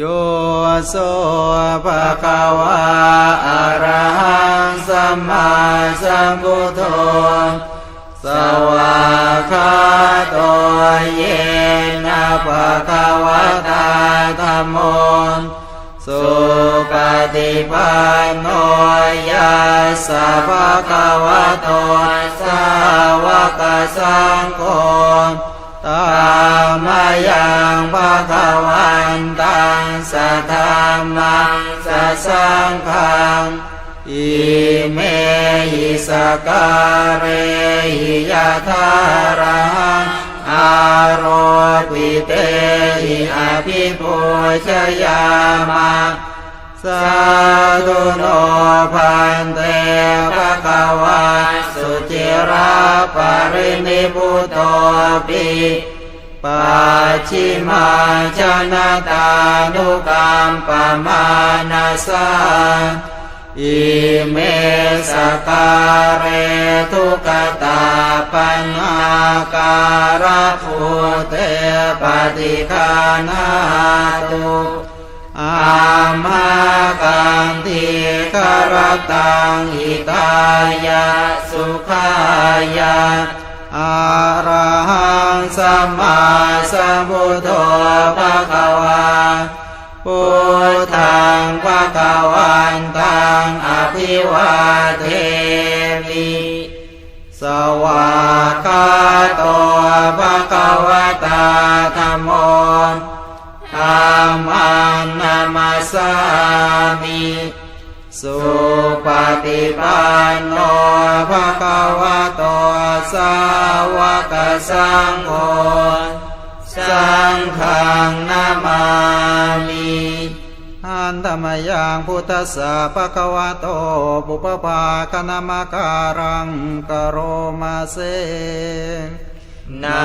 โยโสภะคะวะอะระหังสัมมาสัมพุทโธสวากาโตเยนะภะคะวะตาธัมโมสุปฏิปันโนยัสสะภะคะวะโตสาวกสังโฆ ตามายังภะคะวันตังสัทธามังสัสสังฆังอิเมหิสการะหิยะทารังอารปิเตหิอภิปุชยามะ สาธุโนพันเตภะคะวะสุจิราปรินิพพุโตปิปัจิมาชนะตานุกรรมปมานาสาอิเมสการะทุกตาปัญหาการะภูเตปฏิคานาตุ อามากังทีคารตังหิตายะสุขายะอารหังสัมมาสัมพุทโธภะคะวาพุทธังภะคะวันตังอภิวาเทมิสวากาโตภะคะวตาธัมโมธรรมังนาม สามิสุปฏิปันโนภะคะวะโตสาวกสังโฆสังฆังนามามิอันธรรมยังพุทธสสะภะคะวะโตปุปภาคณมการังกโรมาเสนะ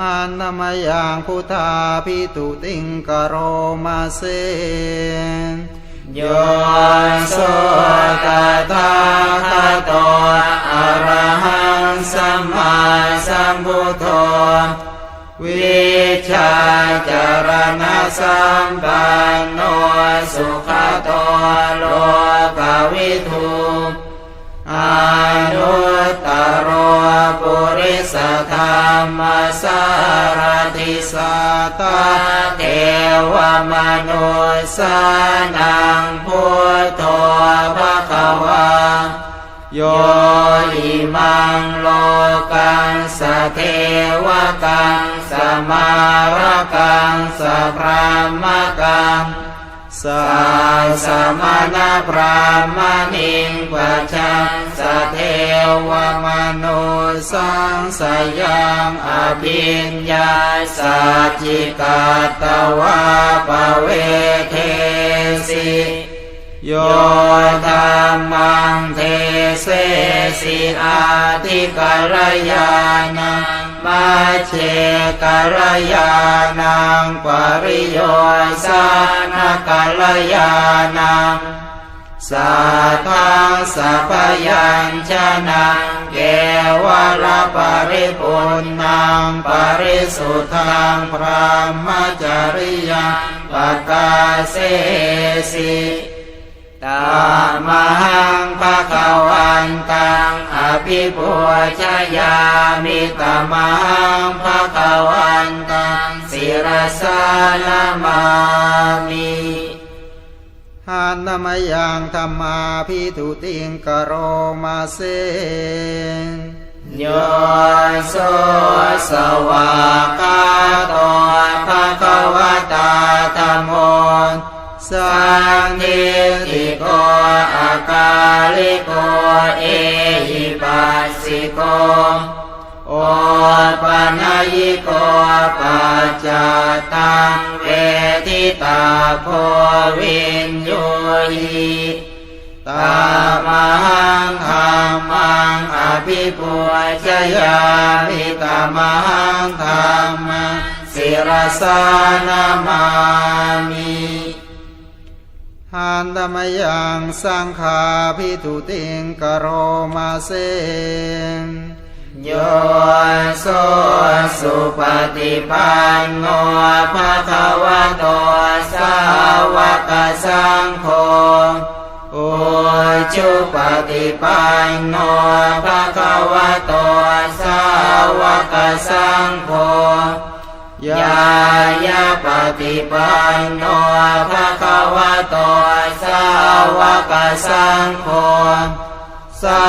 อันนมยังพุทธาพิตุติงกโรมาเสโยโสตถาคโตอรหังสัมมาสัมพุทโธวิชาจารณะสัมปันโนสุขโตโลกวิทูอนุตตรปุริสธรรมา สัตเทวมนุสานังพุทโธภะคะวาโยอิมังโลกังสเทวกังสมารกังสพรามกังสาสมณพรามณิงปัจจัง เทวมนุสังสยังอภิญญาสัจจิกาตวาปเวเทสิโยธรรมังเทเสสิอาทิกัลยานังมาเชกัลยานังปริโยสานกัลยานัง สัทธาสัพยัญชนะเกวรปริปุณนังปริสุทธังพระมจริยังปกาเสสิตามหังภะคะวันตังอภิปุชยามิตามหังภะคะวันตังศิรสานามามิ หานามยังธรรมาพิทุติงกโรมาเสโยโสสวากาโตภะคะวะตาธัมโมสังนิติโกอากาลิโกเอหิปัสสิโก ปนายิโกปัจจตังเวทิตาโพวินโยหิตามหังธรรมังอภิปุชยามิตามหังธรรมังศิรสานามามิหันธรรมยังสังฆาพิทุติงกโรมาเซ โยโสสุปฏิปันโนภะคะวะโตสาวกสังโฆโอจุปฏิปันโนภะคะวะโตสาวกสังโฆยายาปฏิปันโนภะคะวะโตสาวกสังโฆ สา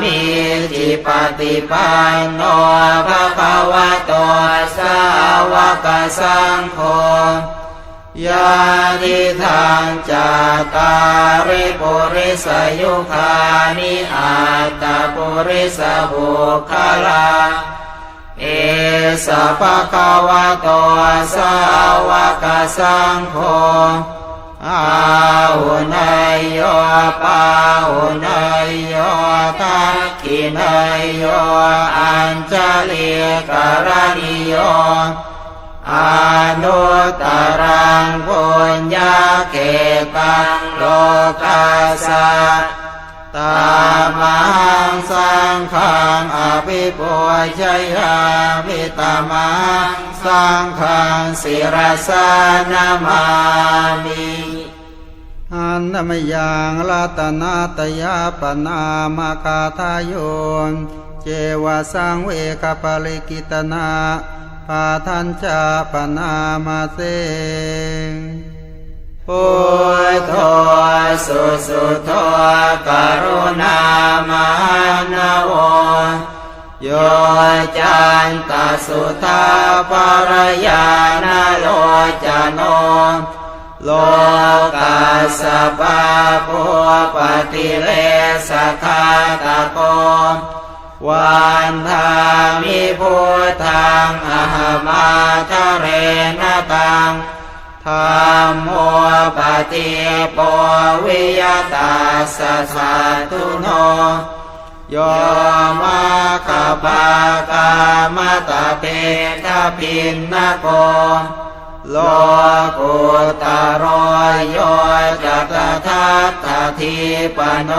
มีจิปฏิปันโนภะคะวะโตสาวกสังโฆยาทิทางจาตาริปุริสยุคานิอาตตปุริสบุคลาเอสะภะคะวะโตสาวกสังโฆ อาหุนายโยปาหุนายโยทักขินายโยอัญจลิกรณิโยอนุตตรังปุญญาเกตังโลกัสสะ ตามังสังขังอภิปุชยามิตามังสังขังศิรสานามามิหันธรรมยังรัตนาตยาปนามาคาทายนเจวะสังเวคปริกิตนาปาทันจาปนามาเซ พุทโธสุสุโธกรุณามานโวโยจันตสุทาปรยานโลจโนโลกัสสะปะปุปฏิเลสคาตะโกวันทามิพุทธังอหมาทะเรนตัง ธรรมโมปฏิปวิยตาสสสะตุโนโยมาคาปากามตะเปทะพินนโกโลกุตโรโยจัตทัตถะทีปโน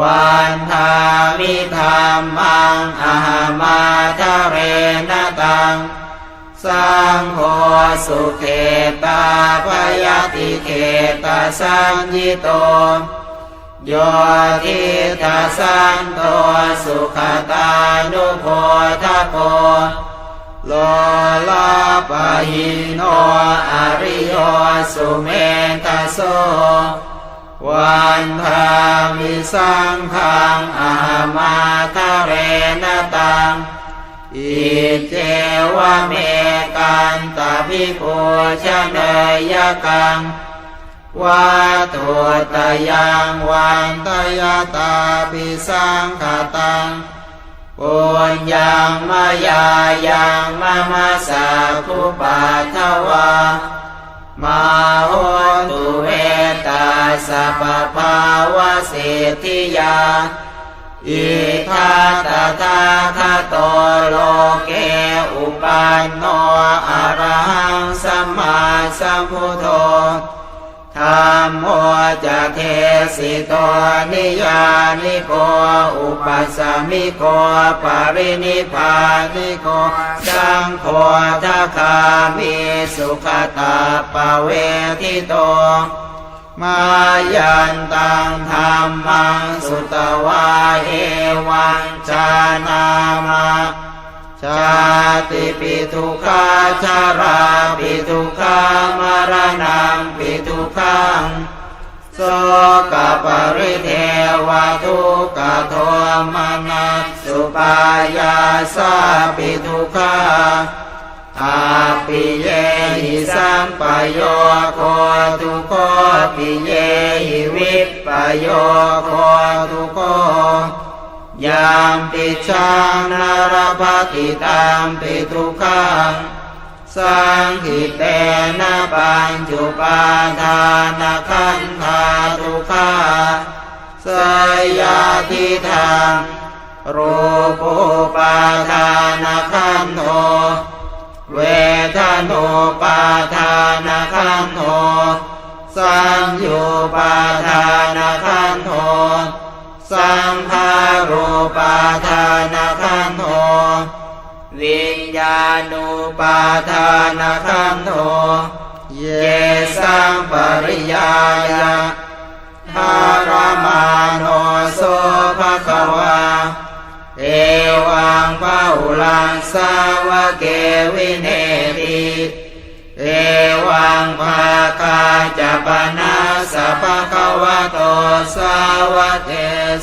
วันทามิธรรมังอามาทะเรนตัง สังโฆสุเขตาปยติเขตาสังยิโตโยทิตาสันโตสุขตานุโพธโพโลลาปะหิโนอริโยสุเมตโสวันทามิสังขังอามาทะเรนตัง อิเจวะเมกันตาภิปุชเนยกังวาตุตยังวันตยตาปิสังขตังปุญญังมายายังมะมะสาคุปัทวามาโหตุเวตาสัพพาวสิทธิยา อิทัตตาคโตโลเกอุปันโนอรหังสัมมาสัมพุทโธธรรมโมจะเทสิโตนิยานิโกอุปัสสมิโกปรินิพานิโกสังโฆทัคามิสุขตาปเวทิโต มายันตังธรรมังสุตวาเอวังชานามาชาติปิทุขาชาราปิทุขามรณังปิทุขังโสกปริเทวทุกโทมนัสสุปายาสาปิทุขา อาปิเยหิสัมปโยโคทุโคปิเยหิวิปปโยโคทุโคยามปิชังนารปฏิตามปิทุกขังสังขิเตนะปัญจุปาทานขันธาทุกขาสยาทิทางรูปปาทานขันโท เวทนุปาทานขันโทสังยุปาทานขันโทสังขารูปาทานขันโทวิญญาณุปาทานขันโทเยสังปริยายะทารมาโนโสภะคะวา วังพะหุลังสาวะเกวินเนติเอวังภาคาจะปนาสะภะคะวะโตสาวะเก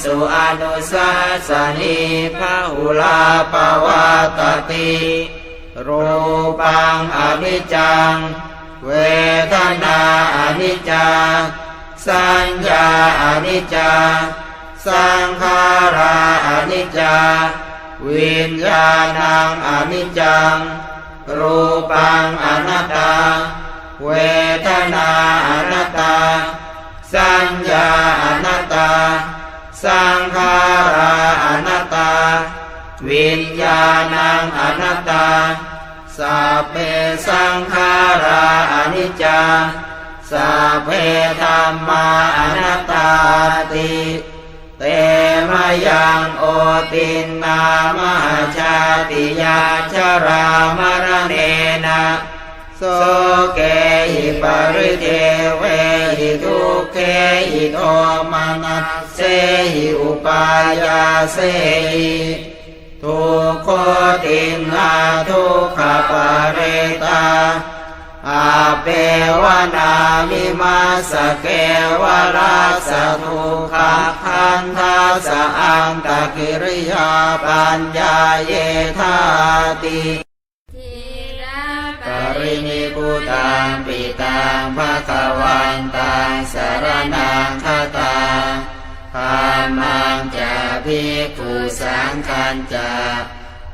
สุอนุสัสนิพะหุลาปวัตติรูปังอนิจจัง เวทนาอนิจจาสัญญาอนิจจาสังขาราอนิจจา วิญญาณังอนิจจัง รูปังอนัตตา เวทนาอนัตตา สัญญาอนัตตา สังขาราอนัตตา วิญญาณังอนัตตาสัพเพสังขาราอนิจจาสัพเพธรรมาอนัตตาติ เตมยังโอตินนามหาชาติยาชรามรเนนะโสเกหิปริเทเวหิทุเขหิโทมนัสเสหิอุปายาเสหิทุโคติงาทุขปาเรตา อาเปวนามิมาสเกวราสทุขคันทาสอังตะกิริยาปัญญาเยธาติระปรินิพุตังปิตังภะคะวันตังสารนังคตาธรรมังจะพิกุสังคันจะ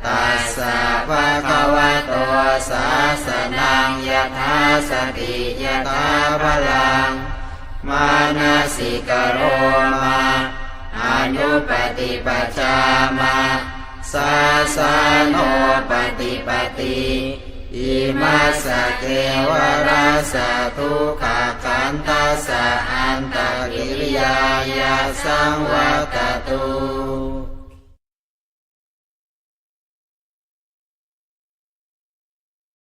ตัสสะภะคะวะโตสาสนังยะถาสติยะถาพลัง มานาสิกโรมาอนุปฏิปัชามาสาสาโนปฏิปติอิมาสเกวราสะทุกขคันทัสสะอันตกิริยายาสังวัตตุ